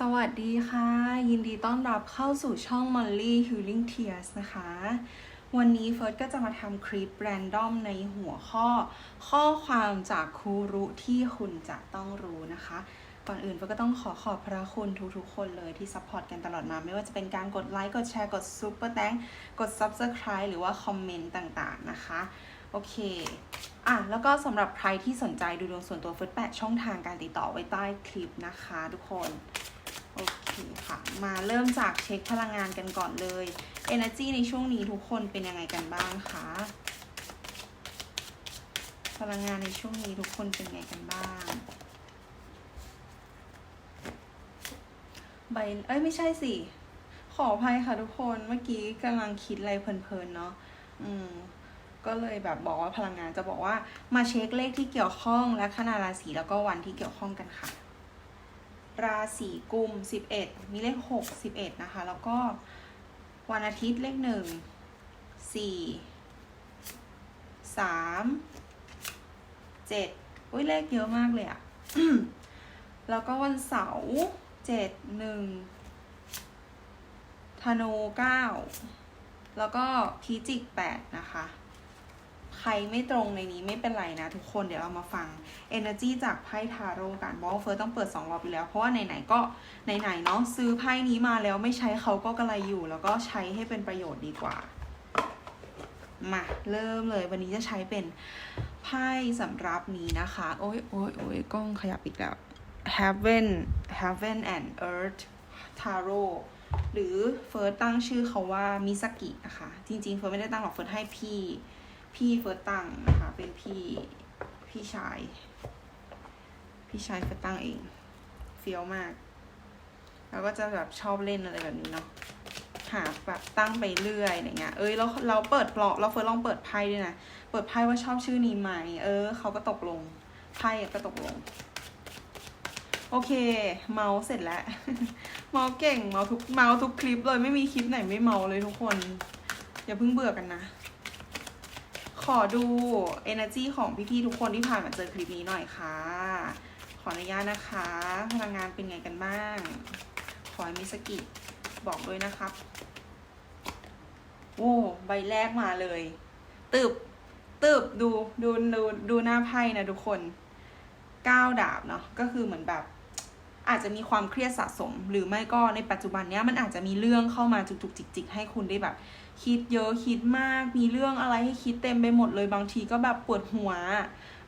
สวัสดีค่ะ ยินดีต้อนรับเข้าสู่ช่อง Molly Healing Tears นะคะ วันนี้เฟิร์สก็จะมาทำคลิปแรนดอมในหัวข้อ ข้อความจากครูรุที่คุณจะต้องรู้นะคะ ก่อนอื่นเฟิร์สก็ต้องขอขอบพระคุณทุกๆ คนเลยที่ซัพพอร์ตกันตลอดมา ไม่ว่าจะเป็นการกดไลค์ กดแชร์ กดซุปเปอร์แตงกด Subscribe หรือว่าคอมเมนต์ต่างๆนะคะโอเค อะ แล้วก็สำหรับใครที่สนใจดูดวงส่วนตัวเฟิร์สแปะช่องทางการติดต่อไว้ใต้คลิปนะคะทุกคน โอเคค่ะ มาเริ่มจากเช็คพลังงานกันก่อนเลย Energy ในช่วงนี้ทุกคนเป็นยังไงกันบ้างคะ พลังงานในช่วงนี้ทุกคนเป็นยังไงกันบ้างใบเอ้ยไม่ใช่สิ ขออภัยค่ะทุกคนเมื่อกี้กำลังคิดอะไรเพลินๆเนาะอืมก็เลยแบบบอกว่าพลังงานจะบอกว่ามาเช็คเลขที่เกี่ยวข้องและคณะราศีแล้วก็วันที่เกี่ยวข้องกันค่ะ ราศีกุมสิบเอ็ดมีเลขหกสิบเอ็ดนะคะ แล้วก็วันอาทิตย์เลขหนึ่งสี่สามเจ็ดอุ้ยเลขเยอะมากเลยอะแล้วก็วันเสาร์เจ็ดหนึ่งธนูเก้าแล้วก็พิจิกแปดนะคะ รไม่ตรงในนี้ไม่เป็นไรนะทุกคนเดี๋ยวเรามาฟัง Energy จากไพ่ทาโร่กันบอกว่าเฟิร์สต้องเปิด 2 รอบอยู่แล้ว เพราะว่าไหนๆก็ไหนๆเนาะซื้อไพ่นี้มาแล้วไม่ใช้เขาก็กระไรอยู่ แล้วก็ใช้ให้เป็นประโยชน์ดีกว่า มาเริ่มเลยวันนี้จะใช้เป็นไพ่สำหรับนี้นะคะ โอ้ยโอ้ยโอ้ยกล้องขยับอีกแล้ว Heaven Heaven and Earth Tarot หรือเฟิร์สตั้งชื่อเขาว่ามิสกินะคะ จริงๆ เฟิร์สไม่ได้ตั้งหรอกเฟิร์สให้พี่ พี่เฟิร์ตั้งนะคะ เป็นพี่พี่ชาย พี่ชายเฟิร์ตั้งเองเฟี้ยวมาก แล้วก็จะแบบชอบเล่นอะไรแบบนี้เนาะหาแบบตั้งไปเรื่อยอะไรเงี้ย เอ้ยเราเราเปิดปลอกเราเฟิร์ลองเปิดไพ่ด้วยนะ เปิดไพ่ว่าชอบชื่อนี้ไหมเออเขาก็ตกลงไพ่ก็ตกลง โอเค เมาเสร็จแล้ว เมาเก่งเมาทุกเมาทุกคลิปเลยไม่มีคลิปไหนไม่เมาเลยทุกคน อย่าเพิ่งเบื่อกันนะ ขอดู energy ของพี่ๆทุกคนที่ผ่านมาเจอคลิปนี้หน่อยค่ะ ขออนุญาตนะคะ พลังงานเป็นไงกันบ้าง ขอให้มิสกิบอกด้วยนะครับ โอ้ใบแรกมาเลย ตึบ ตึบดูดูดูดูหน้าไพ่นะทุกคนก้าวดาบเนาะก็คือเหมือนแบบ อาจจะมีความเครียดสะสม หรือไม่ก็ในปัจจุบันเนี้ยมันอาจจะมีเรื่องเข้ามาจุกๆจิกๆ ให้คุณได้แบบ คิดเยอะคิดมาก มีเรื่องอะไรให้คิดเต็มไปหมดเลยบางทีก็แบบปวดหัว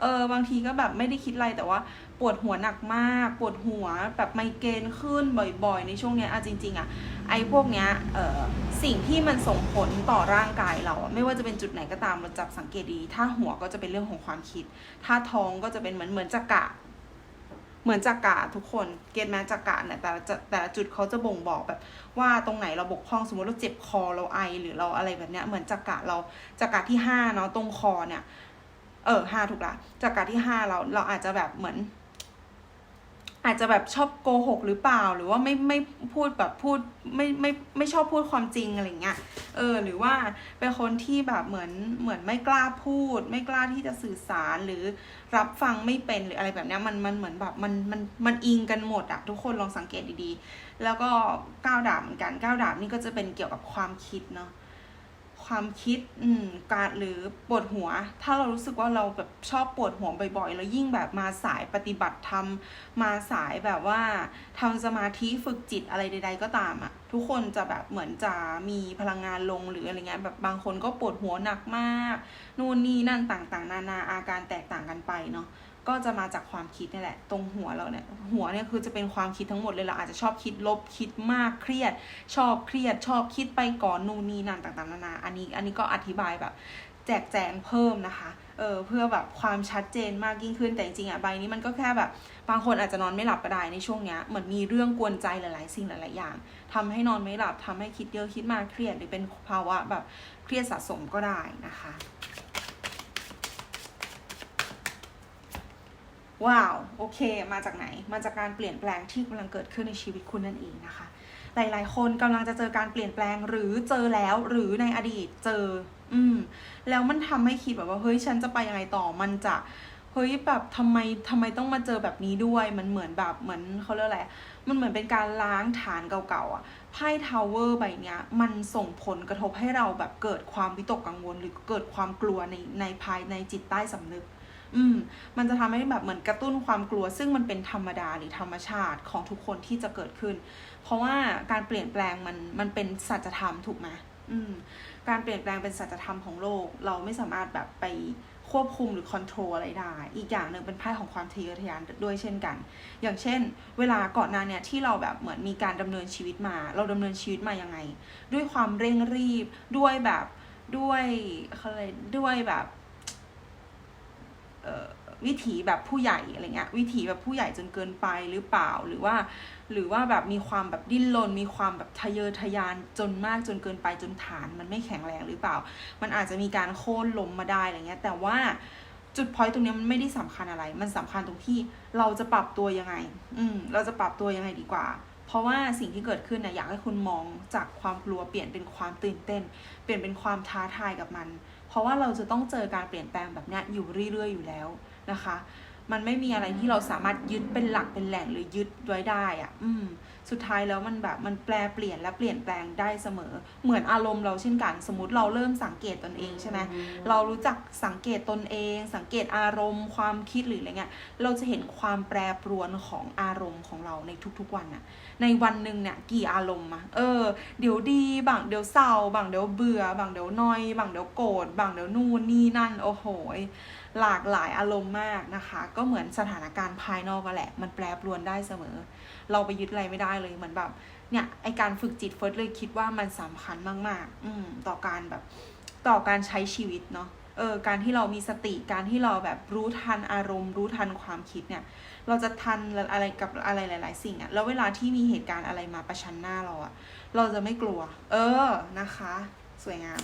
เออบางทีก็แบบไม่ได้คิดอะไรแต่ว่าปวดหัวหนักมาก ปวดหัวแบบไมเกรนขึ้นบ่อยๆ ในช่วงเนี้ยอะจริงๆอะไอ้พวกเนี้ยเออสิ่งที่มันส่งผลต่อร่างกายเราไม่ว่าจะเป็นจุดไหนก็ตามเราจับสังเกตดี ถ้าหัวก็จะเป็นเรื่องของความคิด ถ้าท้องก็จะเป็นเหมือนเหมือนจักระ เหมือนจักระทุกคนเกณฑ์แม้จักระเนี่ยแต่ละแต่ละจุดเขาจะบ่งบอกแบบว่าตรงไหนเราบกพร่องสมมติเราเจ็บคอเราไอหรือเราอะไรแบบเนี้ยเหมือนจักระเราจักระที่ห้าเนาะตรงคอเนี่ยเออห้าถูกละจักระที่ห้าเราเราอาจจะแบบเหมือน อาจจะแบบชอบโกหกหรือเปล่า หรือว่าไม่ไม่พูดแบบพูดไม่ไม่ไม่ชอบพูดความจริงอะไรเงี้ยเออ หรือว่าเป็นคนที่แบบเหมือนเหมือนไม่กล้าพูด ไม่กล้าที่จะสื่อสารหรือรับฟังไม่เป็นหรืออะไรแบบเนี้ยมันมันเหมือนแบบมันมันมันอิงกันหมดอะทุกคนลองสังเกตดีๆ แล้วก็ก้าวดาบเหมือนกันก้าวดาบนี่ก็จะเป็นเกี่ยวกับความคิดเนาะ ความคิดอืมการหรือปวดหัว ถ้าเรารู้สึกว่าเราแบบชอบปวดหัวบ่อยๆ แล้วยิ่งแบบมาสายปฏิบัติธรรมมาสายแบบว่าทำสมาธิฝึกจิตอะไรใด ๆ ก็ตามอะทุกคนจะแบบเหมือนจะมีพลังงานลงหรืออะไรเงี้ยแบบบางคนก็ปวดหัวหนักมาก นู่นนี่นั่นต่างๆ นานาอาการแตกต่างกันไปเนาะ ก็จะมาจากความคิดนี่แหละ ตรงหัวเราเนี่ย หัวเนี่ยคือจะเป็นความคิดทั้งหมดเลยเราอาจจะชอบคิดลบคิดมากเครียด ชอบเครียด ชอบคิดไปก่อนนู่นนี่นั่นต่างๆนานาอันนี้อันนี้ก็อธิบายแบบแจกแจงเพิ่มนะคะ เออเพื่อแบบความชัดเจนมากยิ่งขึ้น แต่จริงๆอะใบนี้มันก็แค่แบบ บางคนอาจจะนอนไม่หลับก็ได้ในช่วงเนี้ย เหมือนมีเรื่องกวนใจหลายๆ สิ่งหลายๆอย่างทำให้นอนไม่หลับทำให้คิดเยอะคิดมากเครียดหรือเป็นภาวะแบบเครียดสะสมก็ได้นะคะ ว้าวโอเค มาจากไหน มาจากการเปลี่ยนแปลงที่กำลังเกิดขึ้นในชีวิตคุณนั่นเองนะคะ หลาย ๆ คนกำลังจะเจอการเปลี่ยนแปลงหรือเจอแล้วหรือในอดีตเจอ อืม แล้วมันทำให้คิดแบบว่าเฮ้ยฉันจะไปยังไงต่อมันจะเฮ้ยแบบทำไมทำไมต้องมาเจอแบบนี้ด้วย มันเหมือนแบบเหมือนเขาเรียกอะไรมันเหมือนเป็นการล้างฐานเก่าๆอะไพ่ทาวเวอร์ใบเนี้ย มันส่งผลกระทบให้เราแบบเกิดความวิตกกังวล หรือเกิดความกลัวในในภายในจิตใต้สำนึก อืมมันจะทำให้แบบเหมือนกระตุ้นความกลัว ซึ่งมันเป็นธรรมดาหรือธรรมชาติของทุกคนที่จะเกิดขึ้น เพราะว่าการเปลี่ยนแปลงมันมันเป็นสัจธรรมถูกไหมอืมการเปลี่ยนแปลงเป็นสัจธรรมของโลก เราไม่สามารถแบบไปควบคุมหรือคอนโทรลอะไรได้ อีกอย่างหนึ่งเป็นไพ่ของความทะเยอทะยานด้วยเช่นกัน อย่างเช่น เวลาก่อนหน้าเนี่ยที่เราแบบเหมือนมีการดำเนินชีวิตมา เราดำเนินชีวิตมายังไง ด้วยความเร่งรีบ ด้วยแบบ ด้วยเขาเลยด้วยแบบ วิถีแบบผู้ใหญ่อะไรเงี้ยวิถีแบบผู้ใหญ่จนเกินไปหรือเปล่าหรือว่า หรือว่าแบบมีความแบบดิ้นรนมีความแบบทะเยอทะยานจนมากจนเกินไปจนฐาน มันไม่แข็งแรงหรือเปล่า มันอาจจะมีการโค่นล้มมาได้อะไรเงี้ยแต่ว่าจุดพอยต์ตรงนี้มันไม่ได้สำคัญอะไร มันสำคัญตรงที่เราจะปรับตัวยังไง อืม เราจะปรับตัวยังไงดีกว่า เพราะว่าสิ่งที่เกิดขึ้นเนี่ยอยากให้คุณมองจากความกลัวเปลี่ยนเป็นความตื่นเต้น เปลี่ยนเป็นความท้าทายกับมัน ราะว่าเราจะต้องเจอการเปลี่ยนแปลงแบบนี้อยู่เรื่อยๆอยู่แล้วนะคะ มันไม่มีอะไรที่เราสามารถยึดเป็นหลักเป็นแหล่งหรือยึดไว้ได้อะอืม สุดท้ายแล้วมันแบบมันแปลเปลี่ยนและเปลี่ยนแปลงได้เสมอ เหมือนอารมณ์เราเช่นกัน สมมติเราเริ่มสังเกตตนเองใช่ไหมเรารู้จักสังเกตตนเอง สังเกตอารมณ์ ความคิดหรืออะไรเงี้ยเราจะเห็นความแปรปรวนของอารมณ์ของเราในทุกๆวันอะในวันหนึ่งเนี่ยกี่อารมณ์อะเออ เดี๋ยวดีบางเดี๋ยวเศร้าบางเดี๋ยวเบื่อบางเดี๋ยวนอยบางเดี๋ยวโกรธบางเดี๋ยวนู่นนี่นั่นโอ้โหหลากหลายอารมณ์มากนะคะ ก็เหมือนสถานการณ์ภายนอกก็แหละ มันแปรปรวนได้เสมอ เราไปยึดอะไรไม่ได้เลยเหมือนแบบเนี่ยไอการฝึกจิตเฟิร์สเลยคิดว่ามันสำคัญมาก ๆ อืมต่อการแบบต่อการใช้ชีวิตเนาะเออการที่เรามีสติการที่เราแบบรู้ทันอารมณ์ รู้ทันความคิดเนี่ย เราจะทันอะไรกับอะไรหลาย ๆ สิ่งอะแล้วเวลาที่มีเหตุการณ์อะไรมาประชันหน้าเราอะเราจะไม่กลัว เออนะคะ สวยงาม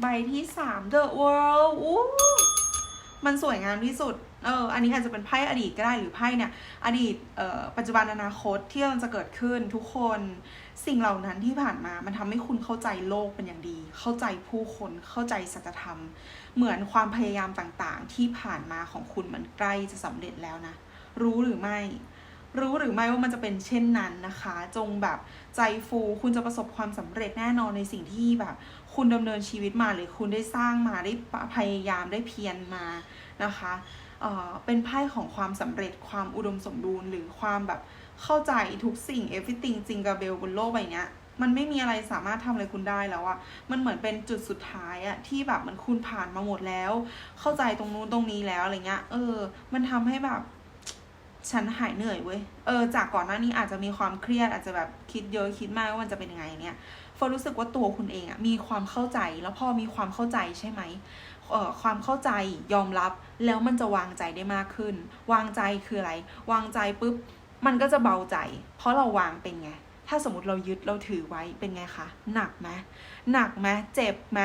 ใบที่สาม The World อู้ มันสวยงามที่สุด เออ อันนี้อาจจะเป็นไพ่อดีตก็ได้หรือไพ่เนี่ย อดีต เอ่อ ปัจจุบันอนาคตที่มันจะเกิดขึ้นทุกคน สิ่งเหล่านั้นที่ผ่านมา มันทำให้คุณเข้าใจโลกเป็นอย่างดี เข้าใจผู้คน เข้าใจสัจธรรม เหมือนความพยายามต่างๆ ที่ผ่านมาของคุณมันใกล้จะสำเร็จแล้วนะ รู้หรือไม่ รู้หรือไม่ว่ามันจะเป็นเช่นนั้นนะคะ จงแบบใจฟูคุณจะประสบความสำเร็จแน่นอนในสิ่งที่แบบ คุณดำเนินชีวิตมาหรือคุณได้สร้างมาได้พยายามได้เพียรมานะคะเออเป็นไพ่ของความสำเร็จความอุดมสมบูรณ์ หรือความแบบเข้าใจทุกสิ่ง everything จริงกับเบลบนโลกใบนี้มันไม่มีอะไรสามารถทำอะไรคุณได้แล้วอะมันเหมือนเป็นจุดสุดท้ายอะที่แบบมันคุณผ่านมาหมดแล้ว เข้าใจตรงนู้นตรงนี้แล้วอะไรเงี้ย เออ มันทำให้แบบ ฉันหายเหนื่อยเว้ย เออ จากก่อนหน้านี้อาจจะมีความเครียดอาจจะแบบคิดเยอะคิดมากว่ามันจะเป็นยังไงเนี่ยเฟิร์นรู้สึกว่าตัวคุณเองอะมีความเข้าใจแล้วพอมีความเข้าใจใช่ไหมเอ่อความเข้าใจยอมรับแล้วมันจะวางใจได้มากขึ้น วางใจคืออะไร วางใจปุ๊บมันก็จะเบาใจ เพราะเราวางเป็นไง ถ้าสมมติเรายึดเราถือไว้เป็นไงคะหนักไหมหนักไหมเจ็บไหม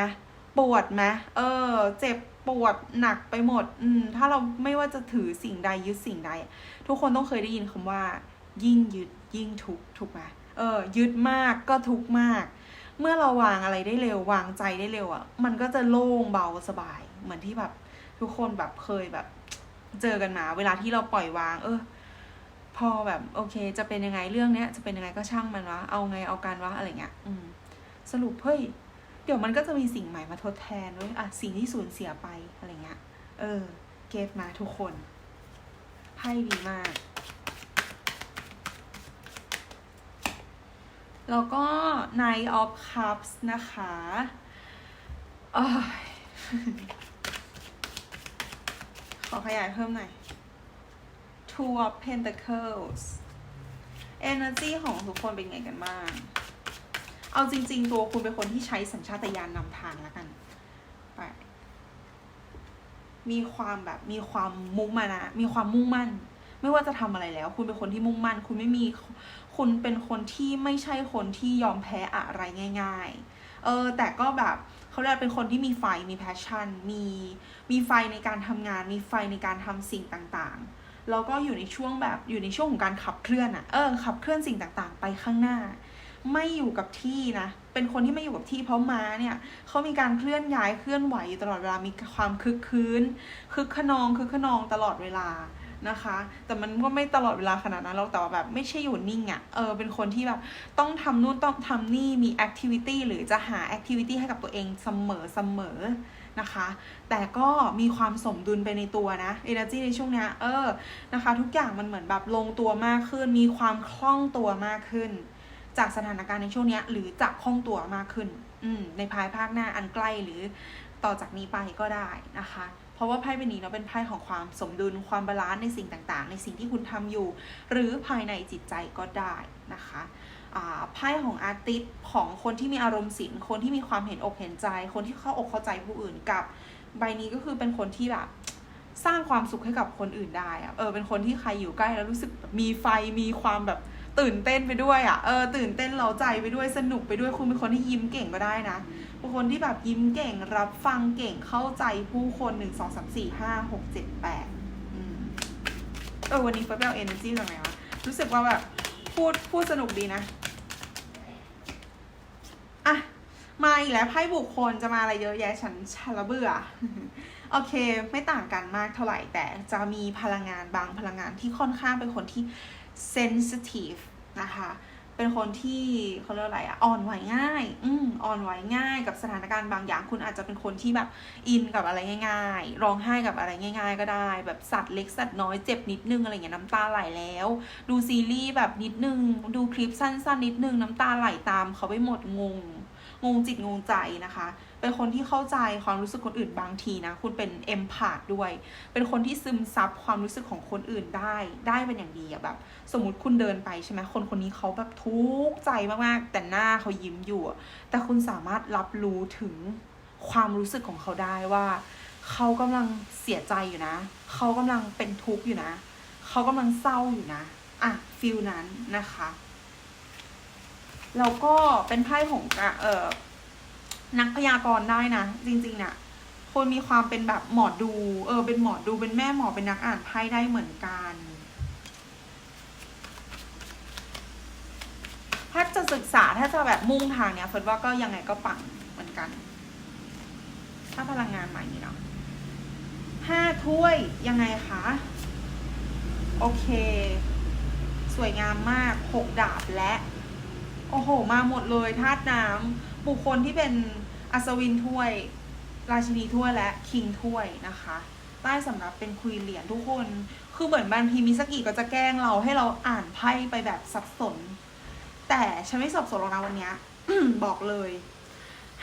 ปวดไหมเออ เจ็บ ปวดหนักไปหมด อืม ถ้าเราไม่ว่าจะถือสิ่งใดยึดสิ่งใด ทุกคนต้องเคยได้ยินคำว่า ยิ่งยึดยิ่งทุกข์ถูกไหมเออ ยึดมากก็ทุกมาก เมื่อเราวางอะไรได้เร็ววางใจได้เร็วอะ่ะ มันก็จะโล่งเบาสบาย เหมือนที่แบบ ทุกคนแบบเคยแบบ เจอกันมา เวลาที่เราปล่อยวาง เออ พอแบบ โอเค จะเป็นยังไงเรื่องเนี้ย จะเป็นยังไงก็ช่างมันวะ เอาไงเอาการวะอะไรเงี้ย อืม สรุปเฮ้ย เดี๋ยวมันก็จะมีสิ่งใหม่มาทดแทนเว้ยอะสิ่งที่สูญเสียไปอะไรเงี้ย เออ เก็ตมาทุกคน ไพ่ดีมาก แล้วก็ Knight of Cups นะคะอขอขยายเพิ่มหน่อย Two of Pentacles Energy ของทุกคนเป็นไงกันบ้าง เอาจริง ๆ ตัวคุณเป็นคนที่ใช้สัญชาตญาณนำทางแล้วกันไปมีความแบบมีความมุ่งมานะมีความมุ่งมั่น ไม่ว่าจะทำอะไรแล้ว คุณเป็นคนที่มุ่งมั่น คุณไม่มี คุณเป็นคนที่ไม่ใช่คนที่ยอมแพ้อะไรง่าย ๆ เออ แต่ก็แบบเขาเรียกเป็นคนที่มีไฟมีแพชชั่น มีมีไฟในการทำงาน มีไฟในการทำสิ่งต่างๆ แล้วก็อยู่ในช่วงแบบอยู่ในช่วงของการขับเคลื่อนอะเออขับเคลื่อนสิ่งต่างๆ ไปข้างหน้า ไม่อยู่กับที่นะ เป็นคนที่ไม่อยู่กับที่เพราะม้าเนี่ยเขามีการเคลื่อนย้ายเคลื่อนไหวอยู่ตลอดเวลา มีความคึกคืนคึกขนองคึกขนองตลอดเวลานะคะ แต่มันก็ไม่ตลอดเวลาขนาดนั้นหรอกแต่ว่าแบบไม่ใช่อยู่นิ่งอะ่ะ เออ เป็นคนที่แบบต้องทำนู่นต้องทำนี่ มีแอคทิวิตี้หรือจะหาแอคทิวิตี้ให้กับตัวเองเสมอเสมอนะคะ แต่ก็มีความสมดุลไปในตัวนะ energy ในช่วงเนี้ยเออ นะคะ ทุกอย่างมันเหมือนแบบลงตัวมากขึ้น มีความคล่องตัวมากขึ้น จากสถานการณ์ในช่วงนี้หรือจะคล่องตัวมากขึ้น อืมในภายภาคหน้าอันใกล้หรือต่อจากนี้ไปก็ได้นะคะ เพราะว่าไพ่ใบนี้เนาะเป็นไพ่ของความสมดุลความบาลานซ์ในสิ่งต่างๆ ในสิ่งที่คุณทำอยู่ หรือภายในจิตใจก็ได้นะคะไพ่ของอาร์ติสของคนที่มีอารมณ์ศิลป์คนที่มีความเห็นอกเห็นใจ คนที่เข้าอกเข้าใจผู้อื่นกับใบนี้ก็คือเป็นคนที่แบบสร้างความสุขให้กับคนอื่นได้อะเออเป็นคนที่ใครอยู่ใกล้แล้วรู้สึกมีไฟมีความแบบ ตื่นเต้นไปด้วยอะเออตื่นเต้นเราใจไปด้วยสนุกไปด้วยคุณเป็นคนที่ยิ้มเก่งก็ได้นะเป็นคนที่แบบยิ้มเก่งรับฟังเก่งเข้าใจผู้คนหนึ่งสองสามสี่ห้าหกเจ็ดแปดเออวันนี้เฟิร์สไปเอาเอเนอร์จีจากไหนวะรู้สึกว่าแบบพูดพูดสนุกดีนะอะมาอีกแล้วไพ่บุคคลจะมาอะไรเยอะแยะฉันฉันละเบื่อ โอเค ไม่ต่างกันมากเท่าไหร่ แต่จะมีพลังงานบางพลังงานที่ค่อนข้างเป็นคนที่ sensitive นะคะ เป็นคนที่เขาเรียกอะไรอะอ่อนไหวง่าย อืมอ่อนไหวง่ายกับสถานการณ์บางอย่าง คุณอาจจะเป็นคนที่แบบอินกับอะไรง่าย ๆ ร้องไห้กับอะไรง่าย ๆ ก็ได้ แบบสัตว์เล็กสัตว์น้อยเจ็บนิดนึงอะไรเงี้ยน้ำตาไหลแล้ว ดูซีรีส์แบบนิดนึง ดูคลิปสั้นๆ นิดนึงน้ำตาไหลตามเขาไปหมดงง งงจิตงงใจนะคะ เป็นคนที่เข้าใจความรู้สึกคนอื่นบางทีนะ คุณเป็นเอมพาดด้วย เป็นคนที่ซึมซับความรู้สึกของคนอื่นได้ได้เป็นอย่างดีอะแบบ สมมติคุณเดินไปใช่ไหมคนคนนี้เขาแบบทุกข์ใจมากๆ แต่หน้าเขายิ้มอยู่ แต่คุณสามารถรับรู้ถึงความรู้สึกของเขาได้ว่าเขากำลังเสียใจอยู่นะ เขากำลังเป็นทุกข์อยู่นะ เขากำลังเศร้าอยู่นะ อะฟิลนั้นนะคะ แล้วก็เป็นไพ่ของอะเออ นักพยากรณ์ได้นะ จริงๆเนี่ยคนมีความเป็นแบบหมอดู เออ เป็นหมอดูเป็นแม่หมอเป็นนักอ่านไพ่ได้เหมือนกันถ้าจะศึกษาถ้าจะแบบมุ่งทางเนี้ยเฟิร์นว่าก็ยังไงก็ปังเหมือนกัน ถ้าพลังงานใหม่นี่เนาะห้าถ้วยยังไงคะ โอเค สวยงามมากหกดาบและ โอ้โห มาหมดเลยธาตุน้ำบุคคลที่เป็น อัศวินถ้วย ราชินีถ้วยและคิงถ้วยนะคะ ใต้สำหรับเป็นคุยเหรียญทุกคน คือเหมือนบางทีมิสกิก็จะแกล้งเราให้เราอ่านไพ่ไปแบบสับสน แต่ฉันไม่สับสนหรอกนะวันนี้บอกเลย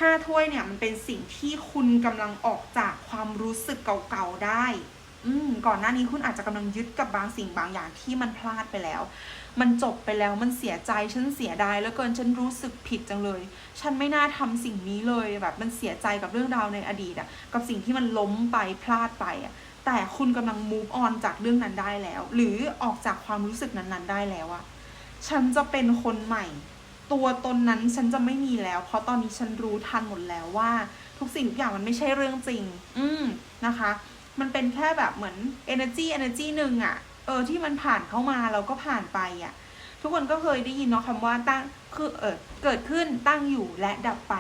ห้าถ้วยเนี่ยมันเป็นสิ่งที่คุณกำลังออกจากความรู้สึกเก่าๆได้ อืมก่อนหน้านี้คุณอาจจะกำลังยึดกับบางสิ่งบางอย่างที่มันพลาดไปแล้ว มันจบไปแล้วมันเสียใจฉันเสียดายแล้วเกินฉันรู้สึกผิดจังเลย ฉันไม่น่าทำสิ่งนี้เลยแบบมันเสียใจกับเรื่องราวในอดีตอะกับสิ่งที่มันล้มไปพลาดไปอะแต่คุณกำลัง move on จากเรื่องนั้นได้แล้ว หรือออกจากความรู้สึกนั้นๆ ได้แล้วอะฉันจะเป็นคนใหม่ ตัวตนนั้นฉันจะไม่มีแล้ว เพราะตอนนี้ฉันรู้ทันหมดแล้วว่า ทุกสิ่งทุกอย่างมันไม่ใช่เรื่องจริง อืมนะคะ มันเป็นแค่แบบเหมือน energy energy หนึ่งอะเออที่มันผ่านเข้ามาเราก็ผ่านไปอะทุกคนก็เคยได้ยินเนาะคำว่าตั้งคือเออเกิดขึ้นตั้งอยู่และดับไป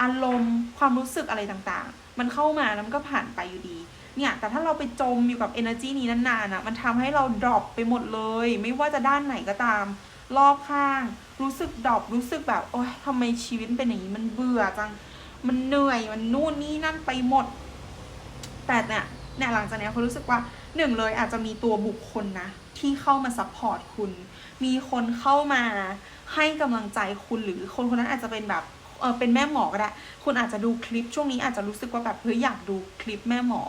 อารมณ์ความรู้สึกอะไรต่างๆ มันเข้ามาแล้วมันก็ผ่านไปอยู่ดี เนี่ยแต่ถ้าเราไปจมอยู่กับ energy นี้นานๆอะมันทำให้เราดรอปไปหมดเลย ไม่ว่าจะด้านไหนก็ตามรอบข้าง รู้สึกดรอปรู้สึกแบบโอ๊ยทำไมชีวิตเป็นอย่างนี้มันเบื่อจังมันเหนื่อยมันนู่นนี่นั่นไปหมด แต่เนี่ย เนี่ยหลังจากนี้ยเขารู้สึกว่าหนึ่งเลยอาจจะมีตัวบุคคลนะ ที่เข้ามาซัพพอร์ตคุณ มีคนเข้ามาให้กำลังใจคุณหรือคนคนนั้นอาจจะเป็นแบบเออเป็นแม่หมอก็ได้ คุณอาจจะดูคลิปช่วงนี้อาจจะรู้สึกว่าแบบเฮ้ยอยากดูคลิปแม่หมอ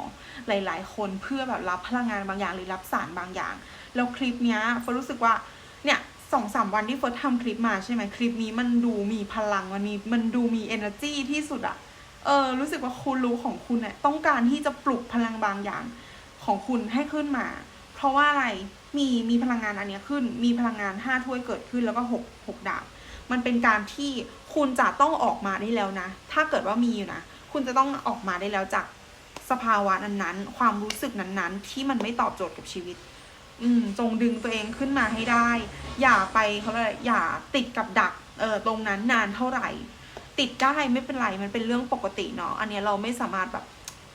หลาย ๆ คนเพื่อแบบรับพลังงานบางอย่างหรือรับสารบางอย่าง แล้วคลิปเนี้ยเฟิร์รู้สึกว่าเนี่ยสองสามวันที่เฟิร์ทำคลิปมาใช่ไหมคลิปนี้มันดูมีพลังมันมีมันดูมี energy ที่สุดอะ เออรู้สึกว่าคุณรู้ของคุณเนี่ยต้องการที่จะปลุกพลังบางอย่างของคุณให้ขึ้นมา เพราะว่าอะไรมีมีพลังงานอันนี้ขึ้น มีพลังงานห้าถ้วยเกิดขึ้นแล้วก็หกหกดาบ มันเป็นการที่คุณจะต้องออกมาได้แล้วนะ ถ้าเกิดว่ามีอยู่นะ คุณจะต้องออกมาได้แล้วจากสภาวะนั้นๆ ความรู้สึกนั้นๆ ที่มันไม่ตอบโจทย์กับชีวิต อืม จงดึงตัวเองขึ้นมาให้ได้ อย่าไปเขาเรียกอย่าติดกับดัก เออตรงนั้นนานเท่าไหร่ ติดได้ไม่เป็นไรมันเป็นเรื่องปกติเนาะอันนี้เราไม่สามารถแบบ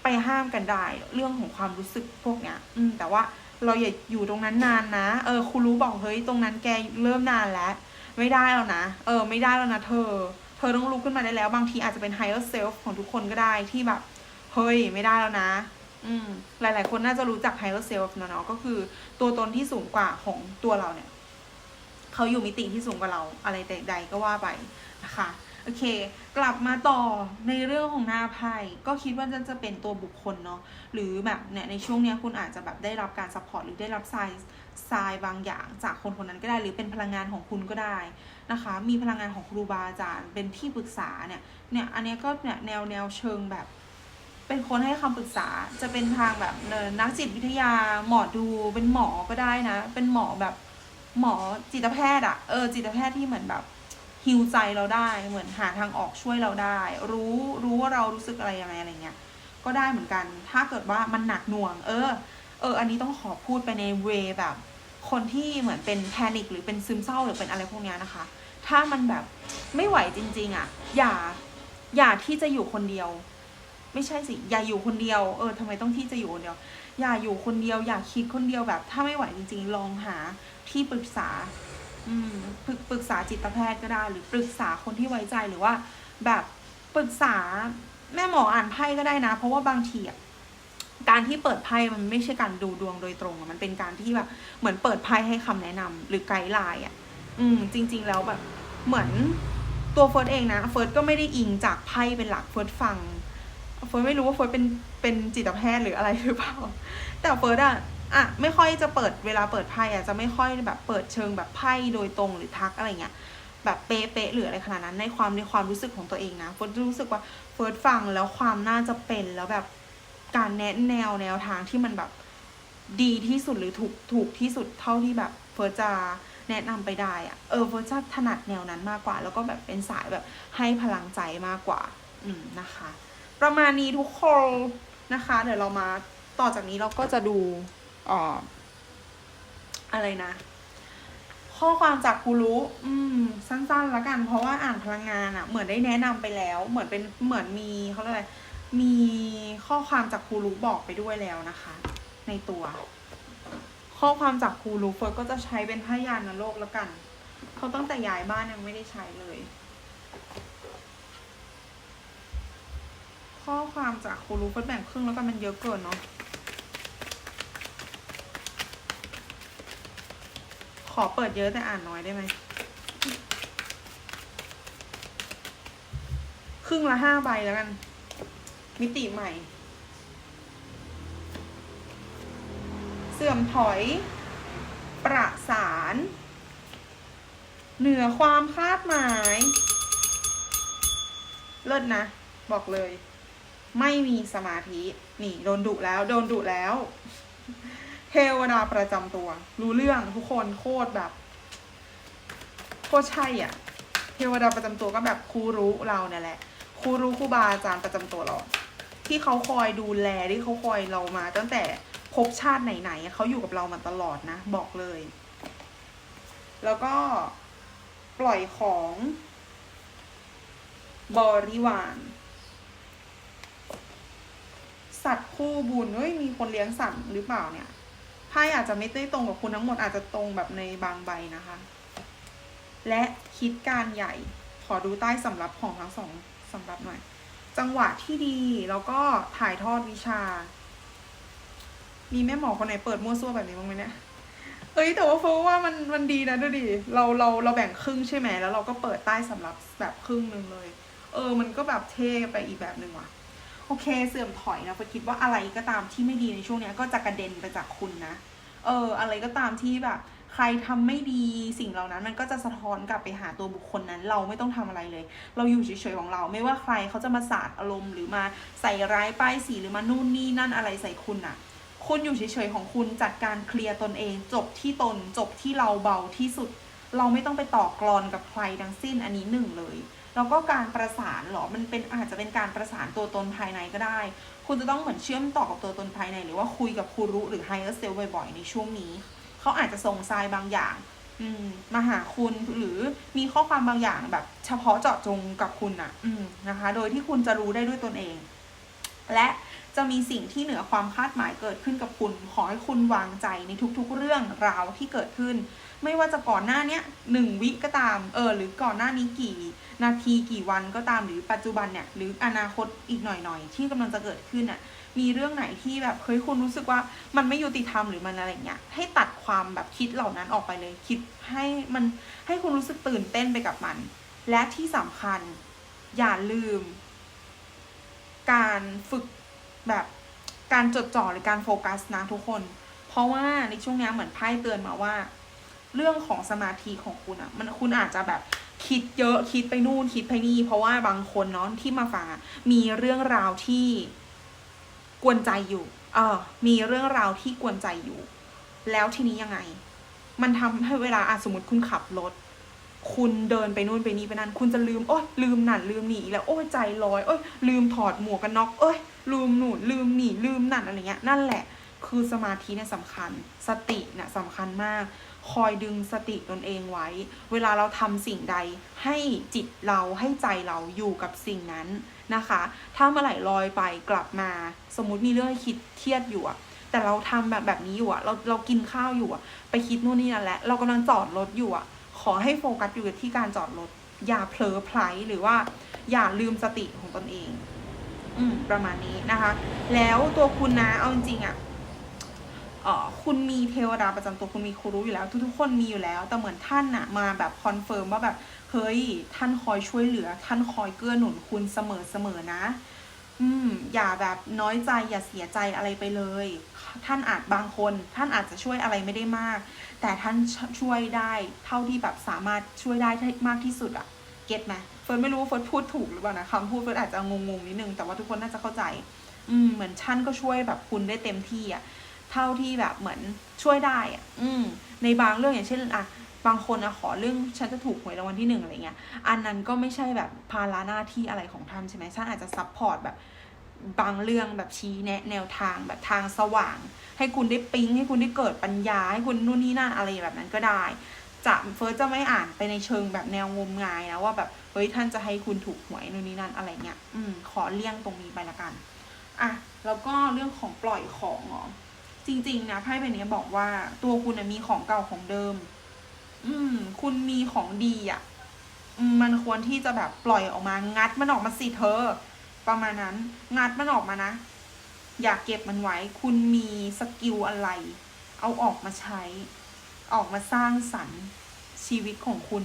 ไปห้ามกันได้เรื่องของความรู้สึกพวกเนี้ย อืม แต่ว่าเราอย่าอยู่ตรงนั้นนานนะ เออครูรู้บอกเฮ้ยตรงนั้นแกเริ่มนานแล้ว ไม่ได้แล้วนะ เออ ไม่ได้แล้วนะเธอ เธอต้องลุกขึ้นมาได้แล้ว บางทีอาจจะเป็น higher self ของทุกคนก็ได้ที่แบบ เฮ้ย ไม่ได้แล้วนะ อืม หลาย ๆ คนน่าจะรู้จัก higher self นะเนาะก็คือตัวตนที่สูงกว่าของตัวเราเนี่ย เขาอยู่มิติที่สูงกว่าเราอะไรใดๆก็ว่าไปนะคะ โอเค กลับมาต่อในเรื่องของหน้าไพ่ก็คิดว่าจะจะเป็นตัวบุคคลเนาะหรือแบบเนี่ยในช่วงเนี้ยคุณอาจจะแบบได้รับการซัพพอร์ตหรือได้รับทรายทรายบางอย่าง จากคนคนนั้นก็ได้ หรือเป็นพลังงานของคุณก็ได้นะคะ มีพลังงานของครูบาอาจารย์เป็นที่ปรึกษาเนี่ยเนี่ยอันนี้ก็เนี่ยแนวแนวเชิงแบบ เป็นคนให้คำปรึกษาจะเป็นทางแบบนักจิตวิทยาหมอดูเป็นหมอก็ได้นะ เป็นหมอแบบหมอจิตแพทย์อะเออจิตแพทย์ที่เหมือนแบบ ฮิวใจเราได้เหมือนหาทางออกช่วยเราได้ รู้รู้ว่าเรารู้สึกอะไรยังไงอะไรเงี้ยก็ได้เหมือนกัน ถ้าเกิดว่ามันหนักหน่วง เออ เออ อันนี้ต้องขอพูดไปในเวแบบ คนที่เหมือนเป็นแพนิคหรือเป็นซึมเศร้าหรือเป็นอะไรพวกเนี้ยนะคะ ถ้ามันแบบไม่ไหวจริง ๆอะอย่า อย่าที่จะอยู่คนเดียว ไม่ใช่สิ อย่าอยู่คนเดียว เออทำไมต้องที่จะอยู่คนเดียว อย่าอยู่คนเดียว อย่าคิดคนเดียวแบบ ถ้าไม่ไหวจริง ๆ ลองหาที่ปรึกษา อืมปรึกปรึกษาจิตแพทย์ก็ได้ หรือปรึกษาคนที่ไว้ใจหรือว่า แบบปรึกษาแม่หมออ่านไพ่ก็ได้นะ เพราะว่าบางทีอะการที่เปิดไพ่มันไม่ใช่การดูดวงโดยตรงอะมันเป็นการที่แบบเหมือนเปิดไพ่ให้คำแนะนำหรือไกด์ไลน์อะ อืม จริง ๆ แล้วแบบเหมือนตัวเฟิร์สเองนะเฟิร์สก็ไม่ได้อิงจากไพ่เป็นหลักเฟิร์สฟังเฟิร์สไม่รู้ว่าเฟิร์สเป็นเป็นจิตแพทย์หรืออะไรหรือเปล่า แต่เฟิร์สอะ อะไม่ค่อยจะเปิดเวลาเปิดไพ่อะจะไม่ค่อยแบบเปิดเชิงแบบไพ่โดยตรงหรือทักอะไรเงี้ยแบบเป๊ะๆหรืออะไรขนาดนั้นในความในความรู้สึกของตัวเองนะเฟิร์สรู้สึกว่าเฟิร์สฟังแล้วความน่าจะเป็นแล้วแบบการแนะแนวแนวทางที่มันแบบดีที่สุดหรือถูกถูกที่สุดเท่าที่แบบเฟิร์สจะแนะนำไปได้อะเออเฟิร์สจะถนัดแนวนั้นมากกว่า แล้วก็แบบเป็นสายแบบให้พลังใจมากกว่า อืมนะคะ ประมาณนี้ทุกคนนะคะ เดี๋ยวเรามาต่อจากนี้เราก็จะดู อออะไรนะ ข้อความจากกูรู้อืม สั้นๆแล้วกัน เพราะว่าอ่านพลังงานอะ่ะเหมือนได้แนะนำไปแล้ว เหมือนเป็นเหมือนมีเขาเรียกอะไรมีข้อความจากครูรู้บอกไปด้วยแล้วนะคะ ในตัว ข้อความจากครูรู้เฟิร์สก็จะใช้เป็นพยานนโลกแล้วกันเขาตั้งแต่ย้ายบ้านยังไม่ได้ใช้เลย ข้อความจากครูรู้เฟิร์สแบ่งครึ่งแล้วกันมันเยอะเกินเนาะ อเปิดเยอะแต่อ่านน้อยได้ไหม ครึ่งละห้าใบแล้วกัน มิติใหม่ เสื่อมถอย ประสาน เหนือความคาดหมาย เลิศนะ บอกเลย ไม่มีสมาธิ นี่ โดนดุแล้ว โดนดุแล้ว เทวดาประจำตัว รู้เรื่องทุกคนโคตรแบบ โคตรใช่อะ เทวดาประจำตัวก็แบบครูรู้เราเนี่ยแหละครูรู้ครูบาอาจารย์ประจำตัวเรา ที่เขาคอยดูแลที่เขาคอยเรามา ตั้งแต่ภพชาติไหนๆเขาอยู่กับเรามาตลอดนะ บอกเลย แล้วก็ปล่อยของบริวารสัตว์คู่บุญเฮ้ยมีคนเลี้ยงสัตว์หรือเปล่าเนี่ย ไพ่อาจจะไม่ได้ตรงกับคุณทั้งหมดอาจจะตรงแบบในบางใบนะคะ และคิดการใหญ่ ขอดูใต้สำรับของทั้งสองสำรับหน่อย จังหวะที่ดีแล้วก็ถ่ายทอดวิชา มีแม่หมอคนไหนเปิดมั่วซั่วแบบนี้บ้างไหมเนี่ยเอ้ยแต่ว่าโฟว่ามันมันดีนะดูดิเราเราเราแบ่งครึ่งใช่ไหมแล้วเราก็เปิดใต้สำรับแบบครึ่งหนึ่งเลย เออ มันก็แบบเท่ไปอีกแบบหนึ่งว่ะ โอเคเสื่อมถอยนะเฟิร์สคิดว่าอะไรก็ตามที่ไม่ดีในช่วงนี้ก็จะกระเด็นไปจากคุณนะ เออ อะไรก็ตามที่แบบ ใครทำไม่ดีสิ่งเหล่านั้น มันก็จะสะท้อนกลับไปหาตัวบุคคลนั้น เราไม่ต้องทำอะไรเลย เราอยู่เฉยๆของเรา ไม่ว่าใครเขาจะมาสาดอารมณ์หรือมาใส่ร้ายป้ายสีหรือมานู่นนี่นั่นอะไรใส่คุณอะคุณอยู่เฉยๆของคุณจัดการเคลียร์ตนเอง จบที่ตนจบที่เราเบาที่สุด เราไม่ต้องไปต่อกรอนกับใครทั้งสิ้นอันนี้หนึ่งเลย แล้วก็การประสานเหรอ มันเป็นอาจจะเป็นการประสานตัวตนภายในก็ได้ คุณจะต้องเหมือนเชื่อมต่อกับตัวตนภายใน หรือว่าคุยกับครูรู้หรือไฮเออร์เซลบ่อยๆ ในช่วงนี้ เขาอาจจะส่งทรายบางอย่างอืมมาหาคุณหรือมีข้อความบางอย่างแบบ เฉพาะเจาะจงกับคุณอะอืมนะคะ โดยที่คุณจะรู้ได้ด้วยตนเอง และจะมีสิ่งที่เหนือความคาดหมายเกิดขึ้นกับคุณ ขอให้คุณวางใจในทุกๆเรื่องราวที่เกิดขึ้น ไม่ว่าจะก่อนหน้าเนี้ยหนึ่งวิก็ตาม เออ หรือก่อนหน้านี้กี่นาทีกี่วันก็ตามหรือปัจจุบันเนี่ย หรืออนาคตอีกหน่อยๆที่กำลังจะเกิดขึ้นอะ มีเรื่องไหนที่แบบเฮ้ยคุณรู้สึกว่ามันไม่ยุติธรรมหรือมันอะไรเงี้ย ให้ตัดความแบบคิดเหล่านั้นออกไปเลย คิดให้มันให้คุณรู้สึกตื่นเต้นไปกับมัน และที่สำคัญอย่าลืม การฝึกแบบการจดจ่อหรือการโฟกัสนะทุกคน เพราะว่าในช่วงนี้เหมือนไพ่เตือนมาว่า เรื่องของสมาธิของคุณอะมันคุณอาจจะแบบคิดเยอะคิดไปนู่นคิดไปนี่ เพราะว่าบางคนเนาะที่มาฟังอะมีเรื่องราวที่กวนใจอยู่ เออ มีเรื่องราวที่กวนใจอยู่ แล้วทีนี้ยังไง มันทำให้เวลาอสมมติคุณขับรถ คุณเดินไปนู่นไปนี่ไปนั่น คุณจะลืม โอ้ยลืมนั่นลืมนี่แล้ว โอ้ยใจลอย โอ้ยลืมถอดหมวกกันน็อกเอ้ย ลืมหนูนลืมหนี่ลืมนั่นอะไรเงี้ย นั่นแหละ คือสมาธิเนี่ยสำคัญ สติเนี่ยสำคัญมาก คอยดึงสติตนเองไว้ เวลาเราทำสิ่งใดให้จิตเราให้ใจเราอยู่กับสิ่งนั้นนะคะ ถ้าเมื่อไหร่ลอยไปกลับมา สมมุติมีเรื่องคิดเครียดอยู่อะแต่เราทำแบบแบบนี้อยู่อะเราเรากินข้าวอยู่อะไปคิดนู่นนี่นั่นแหละเรากำลังจอดรถอยู่อะขอให้โฟกัสอยู่ที่การจอดรถ อย่าเผลอไพลหรือว่า อย่าลืมสติของตนเอง อืมประมาณนี้นะคะ แล้วตัวคุณนะเอาจริงๆอะ ออคุณมีเทวดาประจำตัวคุณมีครูรู้อยู่แล้ว ทุกๆคนมีอยู่แล้ว แต่เหมือนท่านอะมาแบบคอนเฟิร์มว่าแบบเฮ้ยท่านคอยช่วยเหลือ ท่านคอยเกื้อหนุนคุณเสมอเสมอนะ อืม อย่าแบบน้อยใจอย่าเสียใจอะไรไปเลย ท่านอาจบางคน ท่านอาจจะช่วยอะไรไม่ได้มาก แต่ท่านช่วยได้ เท่าที่แบบสามารถช่วยได้มากที่สุดอะเก็ตไหมเฟิร์นไม่รู้เฟิร์นพูดถูกหรือเปล่านะคำพูดเฟิร์นอาจจะงงๆนิดนึงแต่ว่าทุกคนน่าจะเข้าใจ อืมเหมือนท่านก็ช่วยแบบคุณได้เต็มที่อะ เท่าที่แบบเหมือนช่วยได้อะอืมในบางเรื่องอย่างเช่นอะบางคนอะขอเรื่องฉันจะถูกหวยรางวัลที่หนึ่งอะไรเงี้ย อันนั้นก็ไม่ใช่แบบภาระหน้าที่อะไรของท่านใช่ไหมท่านอาจจะซัพพอร์ตแบบบางเรื่องแบบชี้แนะแนวทางแบบทางสว่าง ให้คุณได้ปิ๊งให้คุณได้เกิดปัญญา ให้คุณนู่นนี่นั่นอะไรแบบนั้นก็ได้ จะเฟิร์สจะไม่อ่านไปในเชิงแบบแนวงมงายนะว่าแบบเฮ้ยท่านจะให้คุณถูกหวยนู่นนี่นั่นอะไรเงี้ย อืมขอเลี่ยงตรงนี้ไปละกัน อะแล้วก็เรื่องของปล่อยของอ๋อ จริง ๆ นะไพ่ใบนี้บอกว่า ตัวคุณนะมีของเก่าของเดิม อืม คุณมีของดีอะ่ะมันควรที่จะแบบปล่อยออกมา งัดมันออกมาสิเธอ ประมาณนั้น งัดมันออกมานะ อย่าเก็บมันไว้ คุณมีสกิลอะไร เอาออกมาใช้ ออกมาสร้างสรรค์ชีวิตของคุณ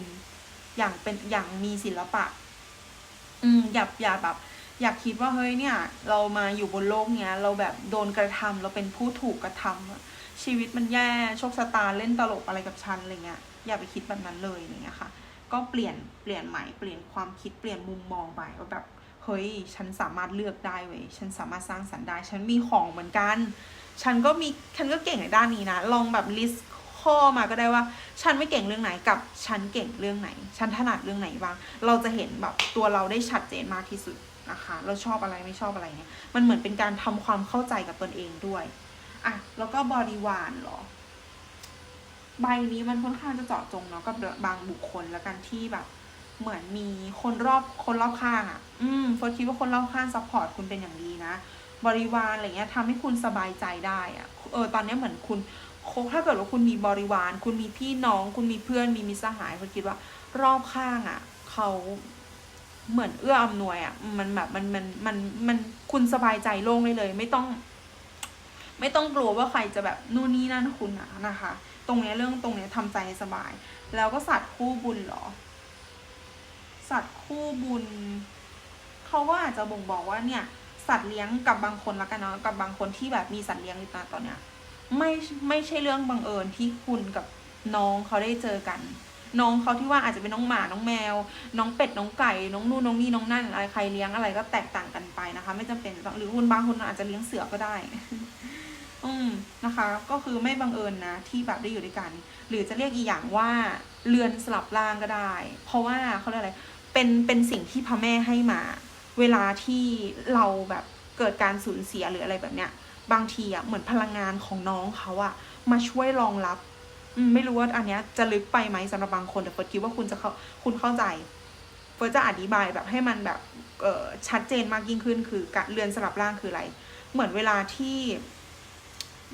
อย่างเป็นอย่างมีศิลปะ อืมอย่าอย่าแบบ อยากคิดว่าเฮ้ยเนี่ย เรามาอยู่บนโลกเนี้ย เราแบบโดนกระทำเราเป็นผู้ถูกกระทำอะชีวิตมันแย่โชคชะตาเล่นตลกอะไรกับฉันอะไรเงี้ยอย่าไปคิดแบบนั้นเลยอย่างเงี้ยค่ะ ก็เปลี่ยนเปลี่ยนใหม่เปลี่ยนความคิดเปลี่ยนมุมมองไปว่าแบบเฮ้ยฉันสามารถเลือกได้เว้ยฉันสามารถสร้างสรรค์ได้ ฉันมีของเหมือนกัน ฉันก็มีฉันก็เก่งในด้านนี้นะ ลองแบบลิสต์ข้อมาก็ได้ว่า ฉันไม่เก่งเรื่องไหนกับฉันเก่งเรื่องไหน ฉันถนัดเรื่องไหนบ้าง เราจะเห็นแบบตัวเราได้ชัดเจนมากที่สุด นะคะ เราชอบอะไรไม่ชอบอะไรเนี่ย มันเหมือนเป็นการทำความเข้าใจกับตนเองด้วยอะแล้วก็บริวารเหรอ ใบนี้มันค่อนข้างจะเจาะจงเนาะกับบางบุคคลแล้วกันที่แบบ เหมือนมีคนรอบคนรอบข้างอะ่ะ อืมเฟิร์สคิดว่าคนรอบข้างซัพพอร์ตคุณเป็นอย่างดีนะบริวารอะไรเงี้ยทำให้คุณสบายใจได้อะ่ะเออตอนนี้เหมือนคุณถ้าเกิดว่าคุณมีบริวาร คุณมีพี่น้อง คุณมีเพื่อนมีมิตรสหายเฟิร์สคิดว่ารอบข้างอะ่ะเขา เหมือนเอื้ออำนวยอะ่ะมันแบบมันมันมันมันคุณสบายใจโล่งเลยเลย ไม่ต้อง ไม่ต้องกลัวว่าใครจะแบบนู่นนี่นั่นคุณนะนะคะ ตรงเนี้ยเรื่องตรงเนี้ยทำใจสบาย แล้วก็สัตว์คู่บุญเหรอ สัตว์คู่บุญเขาก็อาจจะบ่งบอกว่าเนี่ย สัตว์เลี้ยงกับบางคนละกันเนาะกับบางคนที่แบบมีสัตว์เลี้ยงอยู่ตอนเนี้ยไม่ไม่ใช่เรื่องบังเอิญที่คุณกับน้องเขาได้เจอกัน น้องเขาที่ว่าอาจจะเป็นน้องหมา น้องแมว น้องเป็ด น้องไก่ น้องนู่นน้องนี่ น้องนั่นอะไรใครเลี้ยงอะไรก็แตกต่างกันไปนะคะ ไม่จำเป็นหรือคุณบางคนอาจจะเลี้ยงเสือก็ได้ อืมนะคะ ก็คือไม่บังเอิญนะที่แบบได้อยู่ด้วยกัน หรือจะเรียกอีกอย่างว่าเรือนสลับร่างก็ได้ เพราะว่าเขาเรียกอะไร เป็น เป็นสิ่งที่พระแม่ให้มา เวลาที่เราแบบเกิดการสูญเสียหรืออะไรแบบเนี้ย บางทีอะเหมือนพลังงานของน้องเขาอะมาช่วยรองรับ ไม่รู้ว่าอันเนี้ยจะลึกไปไหมสำหรับบางคนแต่เฟิร์สคิดว่าคุณจะเข้าคุณเข้าใจเฟิร์สจะอธิบายแบบให้มันแบบเออชัดเจนมากยิ่งขึ้นคือการเรือนสลับร่างคืออะไร เหมือนเวลาที่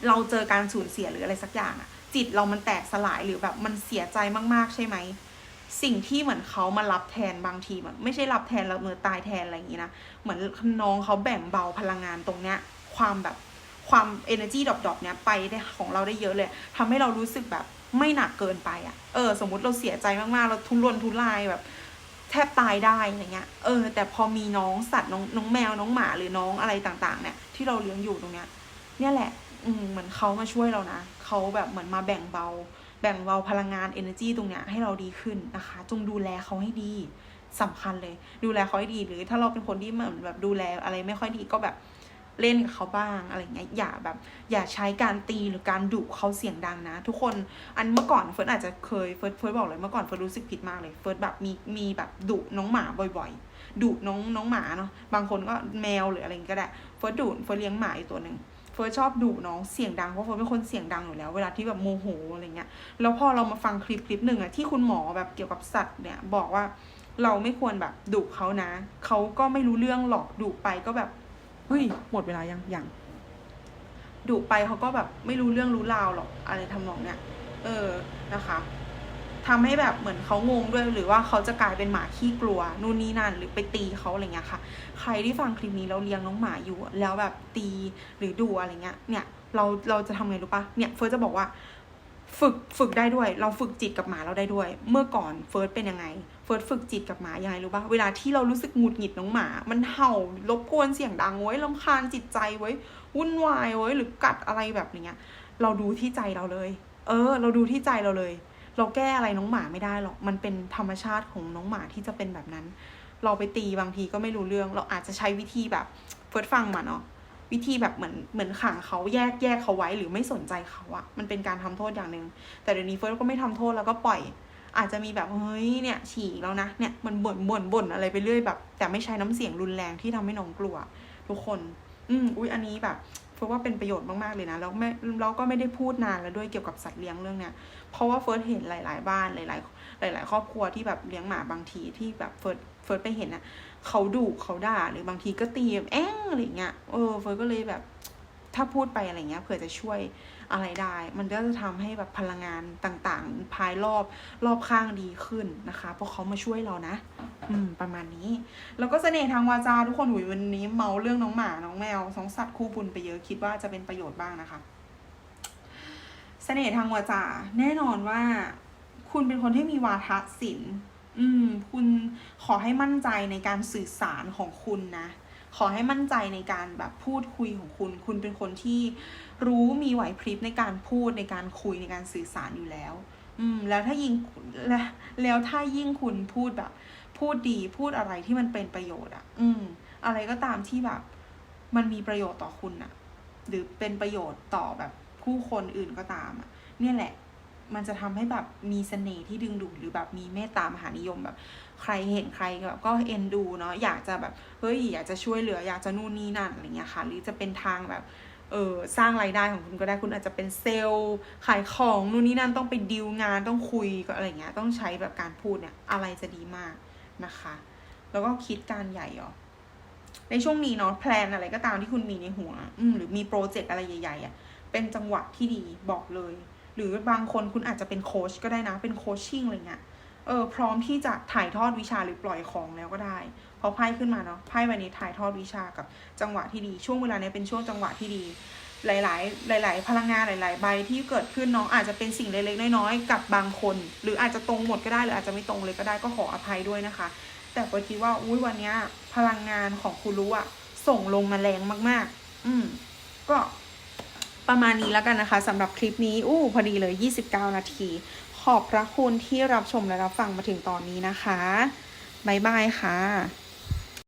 เราเจอการสูญเสียหรืออะไรสักอย่างอะจิตเรามันแตกสลายหรือแบบมันเสียใจมากๆใช่ไหมสิ่งที่เหมือนเขามารับแทนบางทีแบบไม่ใช่รับแทนเราเมือตายแทนอะไรอย่างนี้นะเหมือนน้องเขาแบ่งเบาพลังงานตรงเนี้ย ความแบบ ความ energy ดรอปๆเนี้ยไปได้ของเราได้เยอะเลยทำให้เรารู้สึกแบบไม่หนักเกินไปอะ่ะ เออ สมมติเราเสียใจมากๆ เราทุรนทุรายแบบ แทบตายได้อะไรเงี้ย เออ แต่พอมีน้องสัตว์น้องน้องแมวน้องหมาหรือน้องอะไรต่างๆ เนี่ยที่เราเลี้ยงอยู่ตรงเนี้ย เนี่ยแหละ อืมเหมือนเขามาช่วยเรานะเขาแบบเหมือนมาแบ่งเบา แบ่งเบาพลังงาน energy ตรงเนี้ยให้เราดีขึ้นนะคะ จงดูแลเขาให้ดีสำคัญเลย ดูแลเขาให้ดีหรือถ้าเราเป็นคนที่เหมือนแบบดูแลอะไรไม่ค่อยดีก็แบบ เล่นกับเขาบ้างอะไรเงี้ยอย่าแบบ อย่าใช้การตีหรือการดุเขาเสียงดังนะ ทุกคนอันเมื่อก่อนเฟิร์สอาจจะเคยเฟิร์สเฟิร์สบอกเลยเมื่อก่อนเฟิร์สรู้สึกผิดมากเลยเฟิร์สแบบมีมีแบบดุน้องหมาบ่อยๆดุน้องน้องหมาเนาะบางคนก็แมวหรืออะไรก็ได้เฟิร์สดุเฟิร์สเลี้ยงหมาอยู่ตัวหนึ่งเฟิร์สชอบดุน้องเสียงดังเพราะเฟิร์สเป็นคนเสียงดังอยู่แล้ว เวลาที่แบบโมโหอะไรเงี้ยแล้วพอเรามาฟังคลิปคลิปหนึ่งอะที่คุณหมอแบบเกี่ยวกับสัตว์เนี่ยบอกว่าเราไม่ควรแบบดุเขานะ เขาก็ไม่รู้เรื่องหรอกดุไปก็แบบ เฮ้ยหมดเวลายังยังดุไปเขาก็แบบไม่รู้เรื่องรู้ราวหรอกอะไรทำนองเนี้ยเออนะคะทำให้แบบเหมือนเขางงด้วยหรือว่าเขาจะกลายเป็นหมาขี้กลัวนู่นนี่นั่นหรือไปตีเขาอะไรเงี้ยค่ะ ใครที่ฟังคลิปนี้แล้วเลี้ยงน้องหมาอยู่ แล้วแบบตีหรือดูอะไรเงี้ย เนี่ย เราเราจะทำไงรู้ปะเนี่ยเฟิร์สจะบอกว่าฝึกฝึกได้ด้วย เราฝึกจิตกับหมาเราได้ด้วย เมื่อก่อนเฟิร์สเป็นยังไง เฟิร์สฝึกจิตกับหมายังไงรู้ปะเวลาที่เรารู้สึกหงุดหงิดน้องหมา มันเห่ารบกวนเสียงดังไว้ยรำคาญจิตใจไว้วุ่นวายไว้หรือกัดอะไรแบบเนี้ย เราดูที่ใจเราเลย เออ เราดูที่ใจเราเลย เราแก้อะไรน้องหมาไม่ได้หรอกมันเป็นธรรมชาติของน้องหมาที่จะเป็นแบบนั้น เราไปตีบางทีก็ไม่รู้เรื่อง เราอาจจะใช้วิธีแบบเฟิร์สฟังมาเนาะวิธีแบบเหมือนเหมือนขังเขาแยกแยกเขาไว้หรือไม่สนใจเขาอะมันเป็นการทำโทษอย่างหนึ่งแต่เดี๋ยวนี้เฟิร์สก็ไม่ทำโทษแล้วก็ปล่อย อาจจะมีแบบเฮ้ยเนี่ยฉี่แล้วนะเนี่ยมันบ่นบ่นบ่นอะไรไปเรื่อยแบบ แต่ไม่ใช้น้ำเสียงรุนแรงที่ทำให้น้องกลัว ทุกคน อืมอุ้ยอันนี้แบบเฟิร์สว่าเป็นประโยชน์มากๆเลยนะแล้วไม่เราก็ไม่ได้พูดนานแล้วด้วยเกี่ยวกับสัตว์เลี้ยงเรื่องเนี้ยเพราะว่าเฟิร์สเห็นหลาย ๆ บ้านหลาย ๆ หลาย ๆ ครอบครัวที่แบบเลี้ยงหมาบางทีที่แบบเฟิร์สเฟิร์สไปเห็นอะเขาดุเขาด่าหรือบางทีก็ตีแบบแอ้งอะไรเงี้ยเออเฟิร์สก็เลยแบบ ถ้าพูดไปอะไรเงี้ยเผื่อจะช่วย อะไรได้ มันก็จะทำให้แบบพลังงานต่างๆ ภายรอบรอบข้างดีขึ้นนะคะ เพราะเขามาช่วยเรานะ อืม ประมาณนี้ แล้วก็เสน่ห์ทางวาจาทุกคนหุยวันนี้เมาเรื่องน้องหมา น้องแมวสองสัตว์คู่บุญไปเยอะคิดว่าจะเป็นประโยชน์บ้างนะคะเสน่ห์ทางวาจา แน่นอนว่า คุณเป็นคนที่มีวาทศิลป์อืม คุณขอให้มั่นใจในการสื่อสารของคุณนะ ขอให้มั่นใจในการแบบพูดคุยของคุณ คุณเป็นคนที่ รู้มีไหวพริบในการพูดในการคุยในการสื่อสารอยู่แล้ว อืม แล้วถ้ายิ่งแล้วแล้วถ้ายิ่งคุณพูดแบบ พูดดีพูดอะไรที่มันเป็นประโยชน์อะอืม อะไรก็ตามที่แบบ มันมีประโยชน์ต่อคุณอะหรือเป็นประโยชน์ต่อแบบผู้คนอื่นก็ตามอะเนี่ยแหละ มันจะทำให้แบบมีเสน่ห์ที่ดึงดูดหรือแบบมีเมตตามหานิยมแบบ ใครเห็นใครแบบก็เอ็นดูเนาะอยากจะแบบเฮ้ยอยากจะช่วยเหลืออยากจะนู่นนี่นั่นอะไรเงี้ยค่ะ หรือจะเป็นทางแบบ เออสร้างรายได้ของคุณก็ได้คุณอาจจะเป็นเซลล์ขายของนู่นนี่นั่นต้องไปดีลงานต้องคุยก็อะไรเงี้ยต้องใช้แบบการพูดเนี่ยอะไรจะดีมากนะคะ แล้วก็คิดการใหญ่หรอในช่วงนี้เนาะแพลนอะไรก็ตามที่คุณมีในหัวอืมหรือมีโปรเจกต์อะไรใหญ่ๆอะเป็นจังหวะที่ดีบอกเลย หรือบางคนคุณอาจจะเป็นโค้ชก็ได้นะเป็นโคชชิ่งอะไรเงี้ยเออพร้อมที่จะถ่ายทอดวิชาหรือปล่อยของแล้วก็ได้ พอไพ่ขึ้นมาเนาะไพ่ใบนี้ถ่ายทอดวิชากับจังหวะที่ดี ช่วงเวลาเนี้ยเป็นช่วงจังหวะที่ดี หลาย ๆ หลาย ๆ พลังงานหลาย ๆ ใบที่เกิดขึ้นเนาะอาจจะเป็นสิ่งเล็ก ๆ น้อย ๆ กับบางคน หรืออาจจะตรงหมดก็ได้หรืออาจจะไม่ตรงเลยก็ได้ก็ขออภัยด้วยนะคะ แต่ปคิดว่าอุ้ยวันเนี้ยพลังงานของคุณรู้อะส่งลงมาแรงมาก ๆ อืมก็ประมาณนี้แล้วกันนะคะสำหรับคลิปนี้อู้พอดีเลย 29 นาที ขอบพระคุณที่รับชมและรับฟังมาถึงตอนนี้นะคะ บ๊ายบายค่ะ